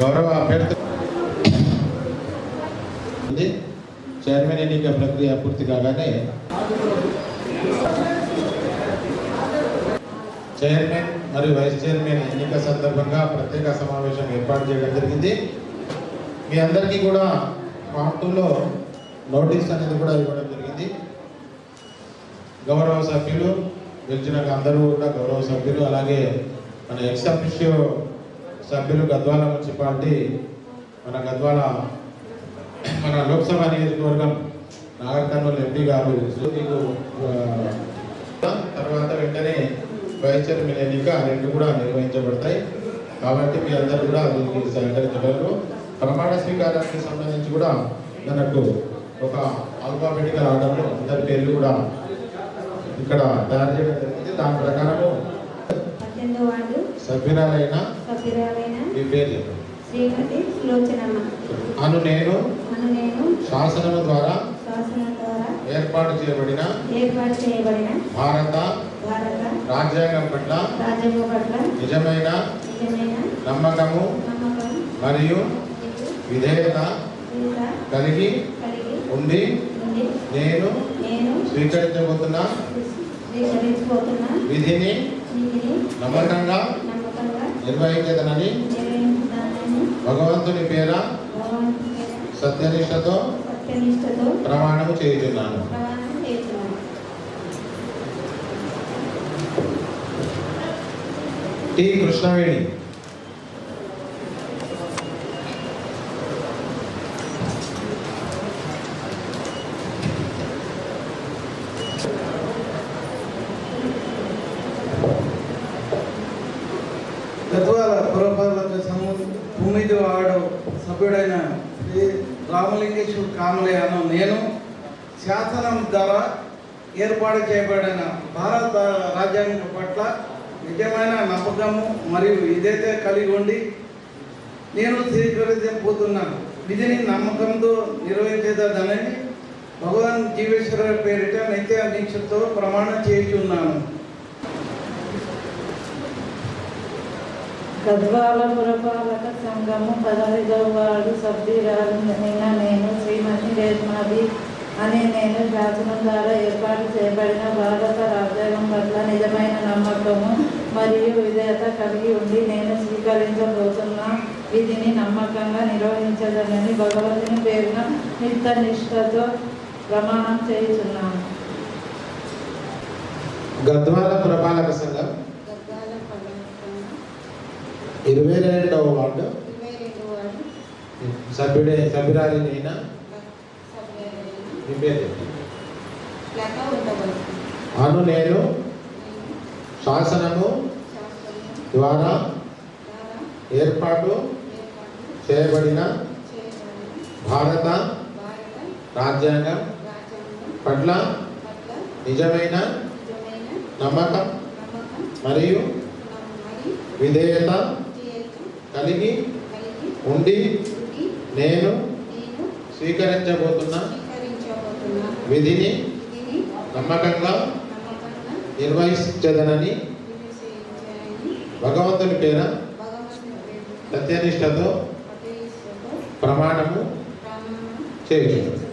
గౌరవ అభ్యర్థి చైర్మన్ ఎన్నిక ప్రక్రియ పూర్తి కాగానే చైర్మన్ మరియు వైస్ చైర్మన్ ఎన్నిక సందర్భంగా ప్రత్యేక సమావేశం ఏర్పాటు చేయడం జరిగింది. మీ అందరికీ కూడా ఫామ్ టూలో నోటీస్ అనేది కూడా ఇవ్వడం జరిగింది. గౌరవ సభ్యులు గెలిచినాక అందరూ కూడా గౌరవ సభ్యులు అలాగే మన ఎక్స్ అఫిషియో సభ్యులు గద్వాల మున్సిపాలిటీ మన గద్వాల మన లోక్సభ నియోజకవర్గం నాగర్ కర్నూలు ఎంపీ గారు మీకు తర్వాత వెంటనే వైస్ చైర్మన్ ఎన్నిక రెండు కూడా నిర్వహించబడతాయి. కాబట్టి మీ అందరూ కూడా దీనికి సహకరించగలరు. ప్రమాణ స్వీకారానికి సంబంధించి కూడా మనకు ఒక ఆల్ఫాబెటికల్ ఆర్డర్లో అందరి పేర్లు కూడా ఇక్కడ తయారు చేయడం జరిగింది. దాని ప్రకారము సభ్యురాలైన మీ అను నేను శాసనము ద్వారా ఏర్పాటు చేయబడిన ఏర్పాటు చేయబడిన భారత రాజ్యాంగం పట్ల నిజమైన నమ్మకము నమ్మకం మరియు మరియు విధేయత కలిగి ఉండి నేను నేను స్వీకరించబోతున్న విధిని నమ్మకంగా నిర్వహించదనని భగవంతుని పేర సత్యనిష్టతో చేయుచున్నాను. ప్రమాణం చేస్తున్నాను టి కృష్ణవేణి గద్వాల పురపాలక సంఘం తొమ్మిది సభ్యుడైన శ్రీ రామలింగేశ్వర కామలే నేను శాసనం ద్వారా ఏర్పాటు చేయబడిన భారత రాజ్యాంగం పట్ల నిజమైన నమ్మకము మరియు ఇదైతే కలిగి ఉండి నేను స్వీకరించబోతున్నాను విధిని నమ్మకంతో నిర్వహించేదని భగవాన్ జీవేశ్వర పేరిట నిత్య దీక్షతో ప్రమాణం చేయుచున్నాను. గద్వాల పురపాలక సంఘము పదహైదవ వార్డు సభ్యురాలైన నేను శ్రీమతి రేష్మాది అనే నేను శాసనం ద్వారా ఏర్పాటు చేయబడిన భారత రాజ్యాంగం పట్ల నిజమైన నమ్మకము మరియు విధేయత కలిగి ఉండి నేను స్వీకరించబోతున్న విధిని నమ్మకంగా నిర్వహించదనని భగవంతుని పేరున నిత్య నిష్ఠతో ప్రమాణం చేయుచున్నాను. గద్వాల పురపాలక సంఘం ఇరవై రెండవ వార్డు. సభ్యుడే సభ్యురాలినైన? అను నేను? శాసనము? ద్వారా? ఏర్పాటు? చేయబడిన? భారత? రాజ్యాంగం? పట్ల? నిజమైన? నమ్మకం? మరియు విధేయత? కలిగి ఉండి నేను నేను స్వీకరించబోతున్న. విధిని నమ్మకంగా నిర్వహించదనని భగవంతుని పేర సత్యనిష్టతో ప్రమాణము ప్రమాణం చేయుచున్నాను.